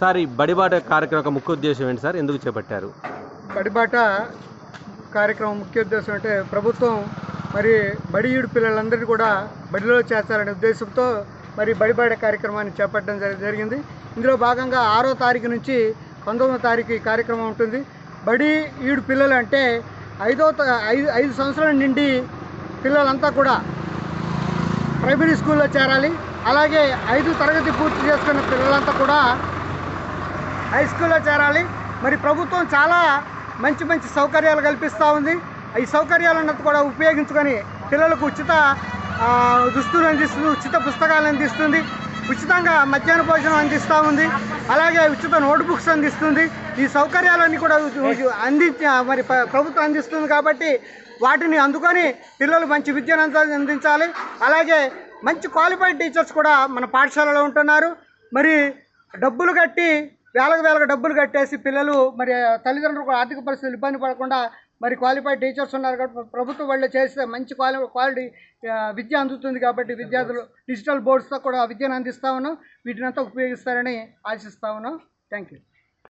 Sir ఈ బడిబాట కార్యక్రమం యొక్క ముఖ్య ఉద్దేశం ఏంటి సార్? ఎందుకు చేపట్టారు? బడిబాట కార్యక్రమం ముఖ్య ఉద్దేశం అంటే ప్రభుత్వం మరి బడియుడు పిల్లలందరినీ కూడా బడిలో చేర్చాలనే ఉద్దేశంతో మరి బడిబాట కార్యక్రమాన్ని చేపట్టడం జరిగింది. ఇందులో భాగంగా ఆరో తారీఖు నుంచి పంతొమ్మిదో తారీఖు ఈ కార్యక్రమం ఉంటుంది. బడి ఈడు పిల్లలు అంటే ఐదో త- ఐదు ఐదు సంవత్సరాల నిండి పిల్లలంతా కూడా ప్రైమరీ స్కూల్లో చేరాలి. అలాగే ఐదు తరగతి పూర్తి చేసుకున్న పిల్లలంతా కూడా హై స్కూల్లో చేరాలి. మరి ప్రభుత్వం చాలా మంచి మంచి సౌకర్యాలు కల్పిస్తూ ఉంది. ఈ సౌకర్యాలన్నది కూడా ఉపయోగించుకొని పిల్లలకు ఉచిత దుస్తులు అందిస్తుంది ఉచిత పుస్తకాలు అందిస్తుంది. ఉచితంగా మధ్యాహ్న భోజనం అందిస్తూ ఉంది. అలాగే ఉచిత నోట్బుక్స్ అందిస్తుంది. ఈ సౌకర్యాలన్నీ కూడా అంది మరి ప్రభుత్వం అందిస్తుంది కాబట్టి వాటిని అందుకొని పిల్లలు మంచి విద్యను అందించాలి. అలాగే మంచి క్వాలిఫైడ్ టీచర్స్ కూడా మన పాఠశాలలో ఉంటున్నారు. మరి డబ్బులు కట్టి వేలకు వేలకు డబ్బులు కట్టేసి పిల్లలు మరి తల్లిదండ్రులు కూడా ఆర్థిక పరిస్థితులు ఇబ్బంది పడకుండా మరి క్వాలిఫైడ్ టీచర్స్ ఉన్నారు కాబట్టి ప్రభుత్వం వాళ్ళు చేస్తే మంచి క్వాలి క్వాలిటీ విద్య అందుతుంది కాబట్టి విద్యార్థులు డిజిటల్ బోర్డ్స్తో కూడా విద్యను అందిస్తా ఉన్నాం. వీటినంతా ఉపయోగిస్తారని ఆశిస్తా ఉన్నాం. Thank you